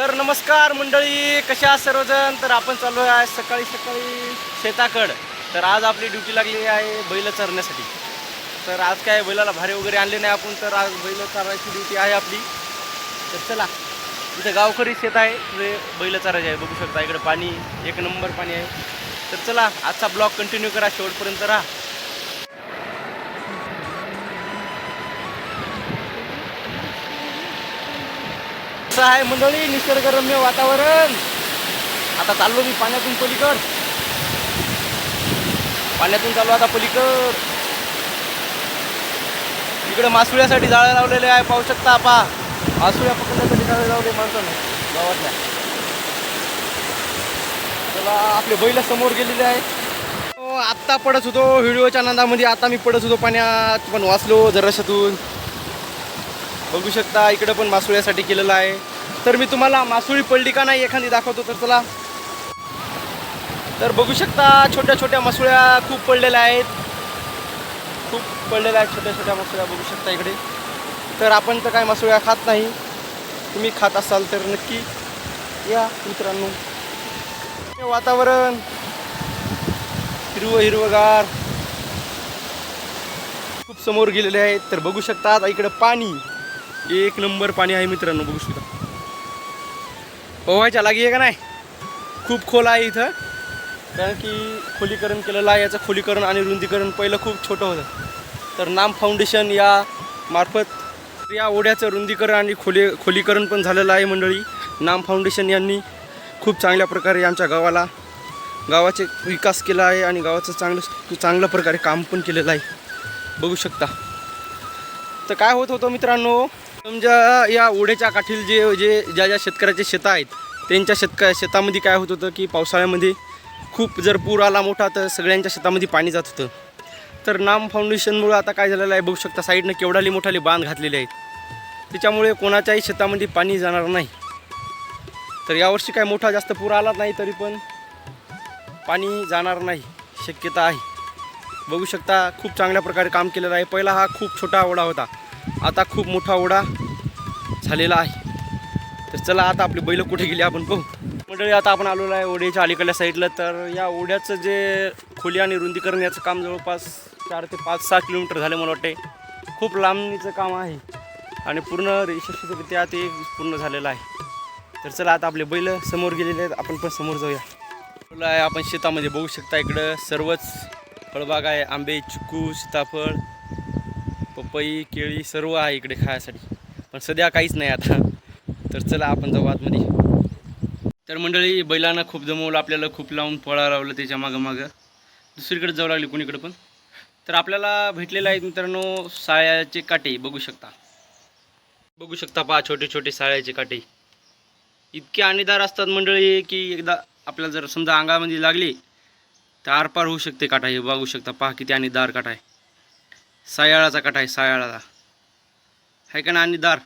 तर नमस्कार मंडळी कशा आहात सर्वजण? तर आपण चालू आहे सकाळी सकाळी शेताकड. तर आज आपली ड्युटी लागली आहे बैल चरण्यासाठी. तर आज काय बैलाला भारे वगैरे आणले नाही आपण तर आज बैल चारायची ड्युटी आहे आपली. तर चला इथं गावकरी शेत आहे तिथे बैल चारायचे आहे बघू शकता इकडे पाणी एक नंबर पाणी आहे. तर चला आजचा ब्लॉग कंटिन्यू करा शेवटपर्यंत राहा. कसं आहे मंडळी? निसर्गरम्य वातावरण. आता चाललो मी पाण्यातून पलीकड. पाण्यातून चाललो आता पलीकड. इकडे मासुळ्यासाठी जाळं लावलेले आहे पाहू शकता आपा. मासुळ्या पकडण्यासाठी जाळं लावले माणसानं. गावातल्या. चला आपले बैल समोर गेलेले आहे हो, आत्ता पडत होतो व्हिडिओच्या आनंदामध्ये. आता मी पडत होतो पाण्यात पण वाचलो जराशातून. बघू शकता इकडं पण मासुळ्यासाठी केलेलं आहे. तर मी तुम्हाला मासुळी पडली का नाही एखादी दाखवतो तर चला. तर बघू शकता छोट्या छोट्या मासुळ्या खूप पडलेल्या आहेत. खूप पडलेल्या आहेत छोट्या छोट्या मासुळ्या बघू शकता इकडे. तर आपण तर काय मासुळ्या खात नाही. तुम्ही खात असाल तर नक्की या मित्रांनो. हे वातावरण. हिरवं हिरवगार. खूप समोर गेलेले आहेत. तर बघू शकता इकडं पाणी. एक नंबर पाणी आहे मित्रांनो बघू शकता. हो पोहायच्या लागी आहे का नाही? खूप खोल आहे इथं. कारण की खोलीकरण केलेलं आहे याचं खोलीकरण आणि रुंदीकरण पहिलं खूप छोटं होतं. तर नाम फाउंडेशन या मार्फत या ओढ्याचं रुंदीकरण आणि खोली खोलीकरण पण झालेलं आहे मंडळी. नाम फाउंडेशन यांनी खूप चांगल्या प्रकारे आमच्या गावाला गावाचे विकास केला आहे आणि गावाचं चांगलं चांगल्या प्रकारे काम पण केलेलं आहे. बघू शकता. तर काय होत होतं मित्रांनो? तुमच्या या ओढ्याच्या काठील जे जे ज्या ज्या शेतकऱ्याचे शेतं आहेत त्यांच्या शेतक शेतामध्ये काय होत होतं की पावसाळ्यामध्ये खूप जर पूर आला मोठा तर सगळ्यांच्या शेतामध्ये पाणी जात होतं. तर नाम फाउंडेशनमुळं आता काय झालेलं आहे बघू शकता साईडनं केवढाली मोठाले बांध घातलेले आहेत. त्याच्यामुळे कोणाच्याही शेतामध्ये पाणी जाणार नाही. तर यावर्षी काय मोठा जास्त पूर आला नाही तरी पण पाणी जाणार नाही शक्यता आहे. बघू शकता खूप चांगल्या प्रकारे काम केलेलं आहे. पहिला हा खूप छोटा ओढा होता. आता खूप मोठा ओढा झालेला आहे. तर चला आता आपली बैल कुठे गेली आपण पाहू. मंडळी आता आपण आलेलो आहे ओढ्याच्या अलीकडल्या साईडला. तर या ओढ्याचं जे खोली आणि रुंदीकरण याचं काम जवळपास चार ते पाच सहा किलोमीटर झाले मला वाटते खूप लांबणीचं काम आहे. आणि पूर्ण यशस्वीरित्या ते पूर्ण झालेलं आहे. तर चला आता आपले बैल समोर गेलेले आहेत. आपण पण समोर जाऊया. आहे आपण शेतामध्ये बघू शकता इकडं सर्वच फळबाग आहे आंबे चिकू सीताफळ पपई केळी सर्व आहे इकडे खायसाठी. पण सध्या काहीच नाही आता. तर चला आपण जाऊ आतमध्ये. तर मंडळी बैलांना खूप जमवलं आपल्याला खूप लावून पळा लावलं त्याच्या मागं मागं. दुसरीकडे जाऊ लागली कोणीकडे पण. तर आपल्याला भेटलेलं आहे मित्रांनो साळ्याचे काटे. बघू शकता. बघू शकता पहा छोटे छोटे साळ्याचे काटे. इतके आणीदार असतात मंडळी की एकदा आपल्याला जर समजा अंगामध्ये लागली तर आरपार होऊ शकते काटा हे बघू शकता. पहा किती आणि दार काटा आहे. सायाळाचा काटा आहे सायाळाचा. आहे का ना आणि दार?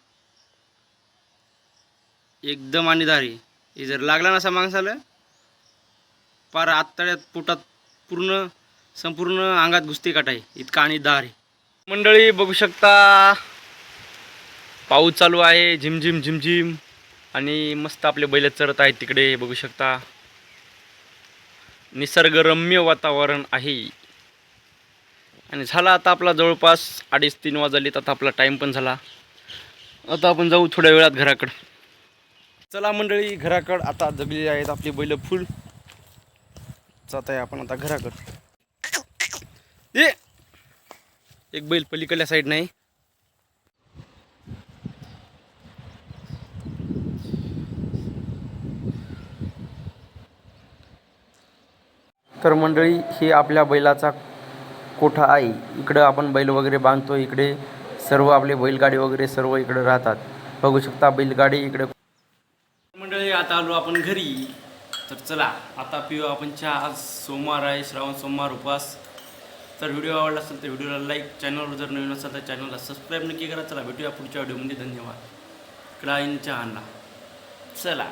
एकदम आणीदार आहे हे जर लागला नसा माणसाला पार आतड्यात पोटात पूर्ण संपूर्ण अंगात घुसते काटा आहे इतका आणीदार आहे. मंडळी बघू शकता. पाऊस चालू आहे झिमझिम झिमझिम. आणि मस्त आपले बैल चरत आहेत तिकडे बघू शकता. निसर्गरम्य वातावरण आहे. आणि झाला आता आपला जवळपास अडीच तीन वाजलेत आता आपला टाईम पण झाला. आता आपण जाऊ थोड्या वेळात घराकडं. चला मंडळी घराकडं आता जगलेली आहेत आपली बैल फुल. जात आहे आपण आता घराकडं. ये एक बैल पलीकडल्या साईड नाही. तर मंडळी हे आपल्या बैलाचा कोठा आहे? इकडं आपण बैल वगैरे बांधतो इकडे सर्व आपले बैलगाडी वगैरे सर्व इकडे राहतात. बघू शकता बैलगाडी इकडे. मंडळी आता आलो आपण घरी. तर चला आता पिऊ आपण चहा. आज सोमवार आहे श्रावण सोमवार उपास तर व्हिडिओ आवडला असेल तर व्हिडिओला लाईक चॅनलवर जर नवीन असेल तर चॅनलला सबस्क्राईब नक्की करा. चला भेटूया पुढच्या व्हिडिओमध्ये. धन्यवाद. क्लाईन चहा आणला चला.